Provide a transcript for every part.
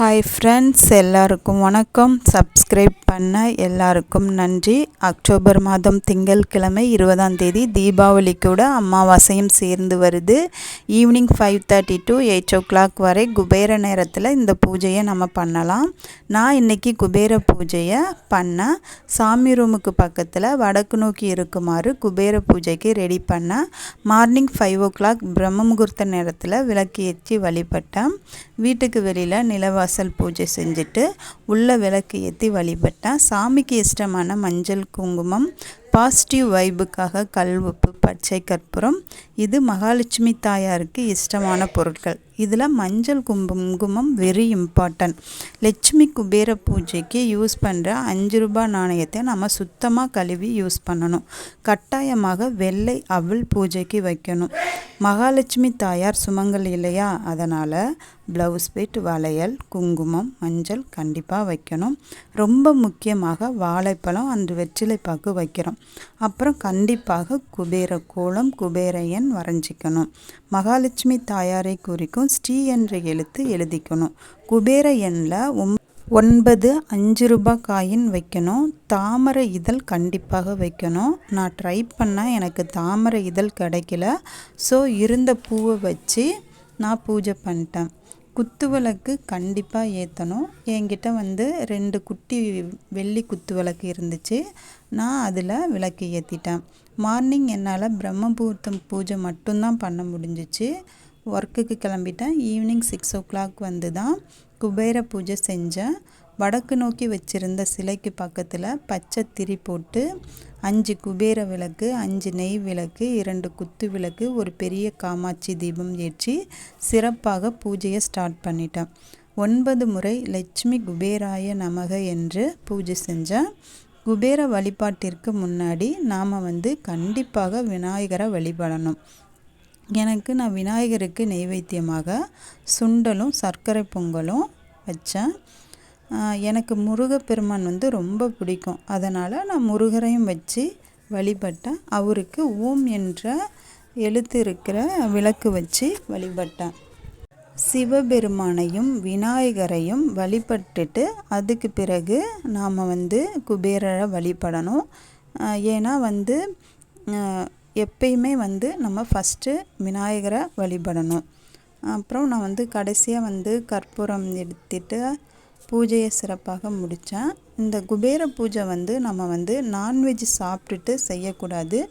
Hi friends எல்லாருக்கும் வணக்கம். Subscribe பண்ண எல்லாருக்கும் நன்றி. அக்டோபர் மாதம் திங்கட்கிழமை இருபதாம் தேதி தீபாவளி கூட அமாவாசையும் சேர்ந்து வருது. Evening five thirty to eight o'clock வரை குபேர நேரத்தில் இந்த பூஜையை நம்ம பண்ணலாம். நான் இன்றைக்கி குபேர பூஜையை பண்ணேன் சாமி ரூமுக்கு பக்கத்தில் வடக்கு நோக்கி இருக்குமாறு குபேர பூஜைக்கு ரெடி பண்ணேன் மார்னிங் ஃபைவ் ஓ கிளாக் பிரம்ம முகூர்த்த நேரத்தில் விளக்கு ஏற்றி வழிபட்டேன் வீட்டுக்கு வெளியில் வாசல் பூஜை செஞ்சுட்டு உள்ள விளக்கு ஏற்றி வழிபட்டேன் சாமிக்கு இஷ்டமான மஞ்சள் குங்குமம் பாசிட்டிவ் வைபுக்காக கல் உப்பு பச்சை கற்பூரம். இது மகாலட்சுமி தாயாருக்கு இஷ்டமான பொருட்கள். இதில் மஞ்சள் குங்குமம் வெரி இம்பார்ட்டன்ட் லட்சுமி குபேர பூஜைக்கு யூஸ் பண்ணுற அஞ்சு ரூபாய் நாணயத்தை நம்ம சுத்தமாக கழுவி யூஸ் பண்ணணும். கட்டாயமாக வெள்ளை அவள் பூஜைக்கு வைக்கணும். மகாலட்சுமி தாயார் சுமங்கல் இல்லையா? அதனால் ப்ளவுஸ் பிட் வளையல் குங்குமம் மஞ்சள் கண்டிப்பாக வைக்கணும். ரொம்ப முக்கியமாக வாழைப்பழம் அன்று வெற்றிலைப்பாக்கு வைக்கிறோம். அப்புறம் கண்டிப்பாக குபேர கோலம் குபேர எண் வரைஞ்சிக்கணும். மகாலட்சுமி தாயாரை குறிக்கும் ஸ்ரீ என்ற எழுத்து எழுதிக்கணும். குபேர எண்ணில் ஒம் ஒன்பது அஞ்சு ரூபாய் காயின் வைக்கணும். தாமரை இதழ் கண்டிப்பாக வைக்கணும். நான் ட்ரை பண்ணால் எனக்கு தாமரை இதழ் கிடைக்கல. ஸோ இருந்த பூவை வச்சு நான் பூஜை பண்ணிட்டேன். குத்து விளக்கு கண்டிப்பாக ஏற்றணும் என்கிட்ட வந்து ரெண்டு குட்டி வெள்ளி குத்து விளக்கு இருந்துச்சு. நான் அதில் விளக்கு ஏற்றிட்டேன் மார்னிங் என்னால் பிரம்மபூர்த்தம் பூஜை மட்டும்தான் பண்ண முடிஞ்சிச்சு. ஒர்க்குக்கு கிளம்பிட்டேன். ஈவினிங் சிக்ஸ் ஓ கிளாக் வந்து தான் குபேர பூஜை செஞ்சேன். வடக்கு நோக்கி வச்சுருந்த சிலைக்கு பக்கத்தில் பச்சை திரி போட்டு அஞ்சு குபேர விளக்கு அஞ்சு நெய் விளக்கு இரண்டு குத்து விளக்கு ஒரு பெரிய காமாட்சி தீபம் ஏற்றி சிறப்பாக பூஜையை ஸ்டார்ட் பண்ணிட்டேன். ஒன்பது முறை லட்சுமி குபேராய நமக என்று பூஜை செஞ்சேன். குபேர வழிபாட்டிற்கு முன்னாடி நாம் வந்து கண்டிப்பாக விநாயகரை வழிபடணும். எனக்கு நான் விநாயகருக்கு நெய்வேத்தியமாக சுண்டலும் சர்க்கரை பொங்கலும் வச்சேன். எனக்கு முருகப்பெருமான் வந்து ரொம்ப பிடிக்கும். அதனால் நான் முருகரையும் வச்சு வழிபட்டேன். அவருக்கு ஓம் என்ற எழுத்து இருக்கிற விளக்கு வச்சு வழிபட்டேன். சிவபெருமானையும் விநாயகரையும் வழிபட்டுட்டு அதுக்கு பிறகு நாம் வந்து குபேரரை வழிபடணும். ஏன்னா வந்து எப்பயுமே வந்து நம்ம ஃபஸ்ட்டு விநாயகரை வழிபடணும். அப்புறம் நான் வந்து கடைசியாக வந்து கற்பூரம் எடுத்துட்டு பூஜையை சிறப்பாக முடித்தேன் இந்த குபேர பூஜை வந்து நம்ம வந்து நான்வெஜ் சாப்பிட்டுட்டு செய்யக்கூடாது.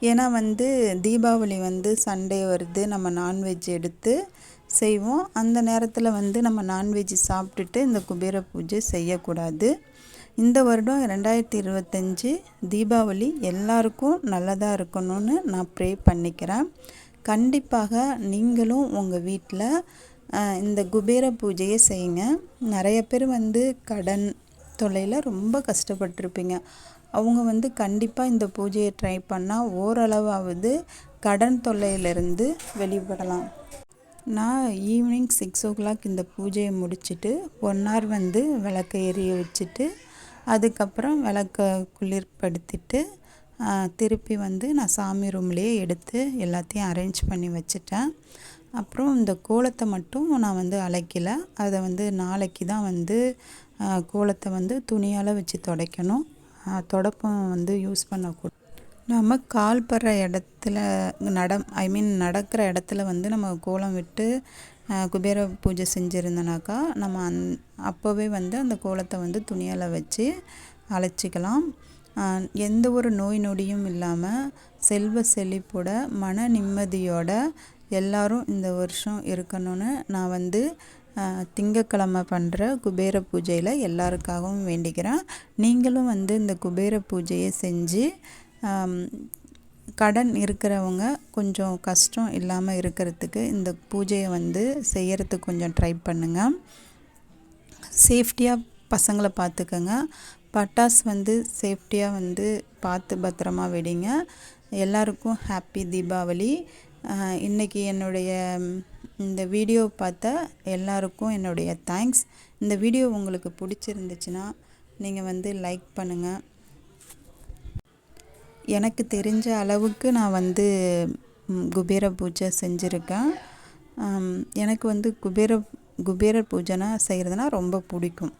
ஏன்னா வந்து தீபாவளி வந்து சண்டே வருது நம்ம நான்வெஜ் எடுத்து செய்வோம். அந்த நேரத்தில் வந்து நம்ம நான்வெஜ் சாப்பிட்டுட்டு இந்த குபேர பூஜை செய்யக்கூடாது. இந்த வருடம் ரெண்டாயிரத்தி இருபத்தஞ்சி தீபாவளி எல்லாருக்கும் நல்லதாக இருக்கணும்னு நான் ப்ரே பண்ணிக்கிறேன். கண்டிப்பாக நீங்களும் உங்கள் வீட்டில் இந்த குபேர பூஜையை செய்யுங்க. நிறைய பேர் வந்து கடன் தொல்லையில் ரொம்ப கஷ்டப்பட்டிருப்பீங்க. அவங்க வந்து கண்டிப்பாக இந்த பூஜையை ட்ரை பண்ணால் ஓரளவாவது கடன் தொல்லையிலிருந்து வெளிப்படலாம். நான் ஈவினிங் சிக்ஸ் ஓ கிளாக் இந்த பூஜையை முடிச்சுட்டு ஒன் ஹவர் வந்து விளக்கை எரிய வச்சுட்டு அதுக்கப்புறம் விளக்க குளிர்படுத்திட்டு திருப்பி வந்து நான் சாமி ரூம்லேயே எடுத்து எல்லாத்தையும் அரேஞ்ச் பண்ணி வச்சுட்டேன். அப்புறம் இந்த கோலத்தை மட்டும் நான் வந்து அலைக்கலை. அதை வந்து நாளைக்கு தான் வந்து கோலத்தை வந்து துணியால் வச்சு துடைக்கணும். தொடப்பம் வந்து யூஸ் பண்ணக்கூடாது. நம்ம கால் படுற இடத்துல நட ஐ மீன் நடக்கிற இடத்துல வந்து நம்ம கோலம் விட்டு குபேர பூஜை செஞ்சுருந்தனாக்கா நம்ம அந் அப்போவே வந்து அந்த கோலத்தை வந்து துணியால் வச்சு அழைச்சிக்கலாம் எந்த ஒரு நோய் நொடியும் இல்லாமல் செல்வ செழிப்போட மன நிம்மதியோட எல்லாரும் இந்த வருஷம் இருக்கணும்னு நான் வந்து திங்கக்கிழமை பண்ணுற குபேர பூஜையில் எல்லாருக்காகவும் வேண்டிக்கிறேன். நீங்களும் வந்து இந்த குபேர பூஜையை செஞ்சு கடன் இருக்கிறவங்க கொஞ்சம் கஷ்டம் இல்லாமல் இருக்கிறதுக்கு இந்த பூஜையை வந்து செய்கிறதுக்கு கொஞ்சம் ட்ரை பண்ணுங்கள் சேஃப்டியாக பசங்களை பார்த்துக்கோங்க பட்டாஸ் வந்து சேஃப்டியாக வந்து பார்த்து பத்திரமா வெடிங்க. எல்லாருக்கும் ஹாப்பி தீபாவளி. இன்றைக்கி என்னுடைய இந்த வீடியோ பார்த்த எல்லாருக்கும் என்னுடைய தேங்க்ஸ் இந்த வீடியோ உங்களுக்கு பிடிச்சிருந்துச்சுன்னா நீங்கள் வந்து லைக் பண்ணுங்கள் எனக்கு தெரிஞ்ச அளவுக்கு நான் வந்து குபேர பூஜை செஞ்சுருக்கேன். எனக்கு வந்து குபேர குபேரர் பூஜைனா செய்கிறதுனா ரொம்ப பிடிக்கும்.